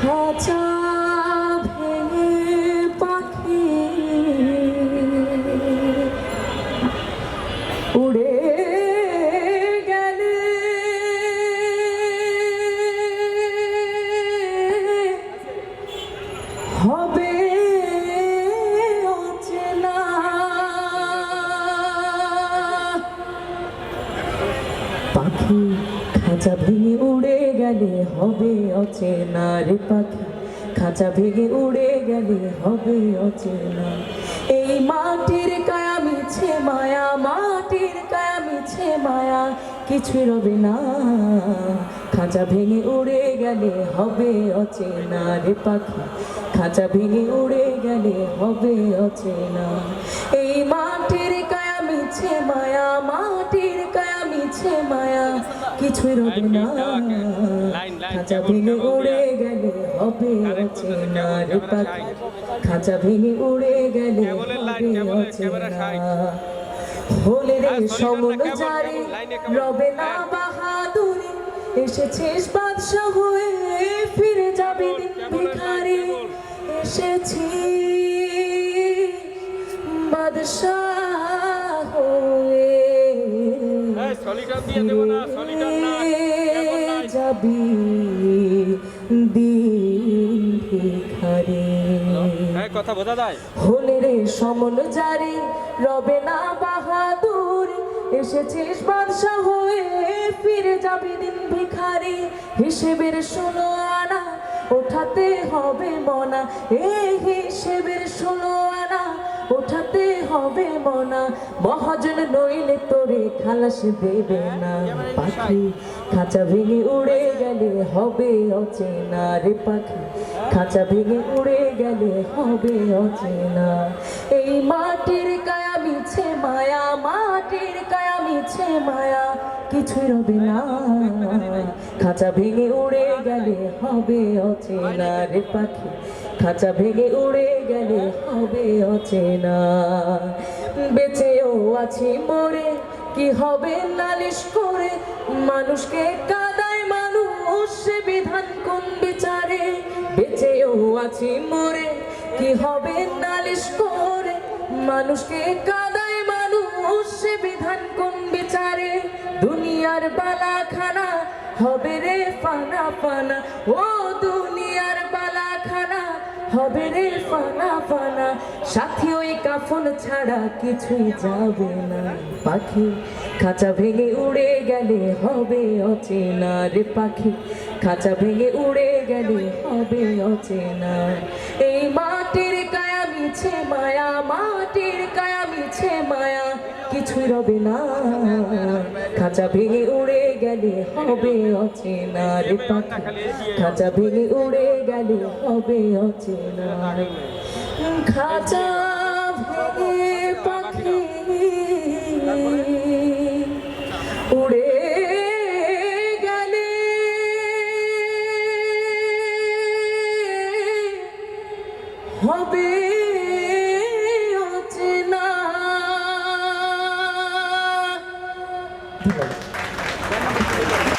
খাঁচা ভেঙে পাখি। উড়ে গেলে হবে অচেনা। পাখি খাঁচা ভেঙে উড়ে গেলে হবে অচেনা রে পাখি। খাঁচা ভেঙে উড়ে গেলে হবে অচেনা। এই মাটির কায়া মিছে মায়া, মাটির কায়া মিছে মায়া কিছুই রবে না। খাঁচা ভেঙে উড়ে গেলে হবে অচেনা রে পাখি। খাঁচা ভেঙে উড়ে গেলে হবে অচেনা। এই মাটির কায়া মিছে মায়া, মাটির কায়া মিছে মায়া কিছুই রবে না। খাঁচা ভেঙে উড়ে গেলে হবে অচেনা রে পাখি। খাঁচা ভেঙে উড়ে গেলে হবে অচেনা হলে রে সমন জারি রবে না বাহাদুরি। এসেছিস বাদশা হয়ে ফিরে যাবি ভিখারি। এসেছি বাদশাহ হয়ে। এই, দিয়ে দেবো না, যাবি দিন ভিখারি। হ্যাঁ কথা বোঝা যায়? হলে রে সমন জারি রবে না বাহাদুর। এসেছিস বাদশা হয়ে ফিরে যাবি দিন ভিখারি। হিসেবের শোনো আনা ওঠাতে হবে মনা। এই হিসেবের শোনো হবে মনা। মহাজন নইলে তোরে খালাস দেবে না। পাখি খাঁচা ভেঙে উড়ে গেলে হবে অচেনা। রে পাখি খাঁচা ভেঙে উড়ে গেলে হবে অচেনা। এই মাটির কায়া মিছে মায়া, মাটির কায়া মিছে মায়া। কিছুই রবে না। খাঁচা ভেঙে উড়ে গেলে হবে অচেনা। রে পাখি খাঁচা ভেঙে উড়ে গেলে হবে অচেনা। বেঁচেও আছি মরে, কি হবে নালিশ করে? মানুষকে কাদায় মানুষ সে বিধান কোন বিচারে? বেঁচেও আছি মরে, কি হবে নালিশ করে? মানুষকে কাদায় মানুষ সে বিধান কোন বিচারে? দুনিয়ার বালাখানা হবে রে ফানা ফানা। ও বালাখানা হবে রে ফানা ফানা। সাথী ওই কাফন ছাড়া কিছুই যাবে না। পাখি খাঁচা ভেঙে উড়ে গেলে হবে অচেনা রে পাখি। খাঁচা ভেঙে উড়ে গেলে হবে অচেনা। এই মাটির কায়া মিছে মায়া, মাটির কায়া মিছে মায়া। কিছুই না খাঁচা ভেঙে উড়ে গেলে হবে অচেনা রে পাখি। খাঁচা ভেঙে উড়ে গেলে হবে অচেনা খাঁচা ভেঙে পাখি। উড়ে গেলে হবে Chicos.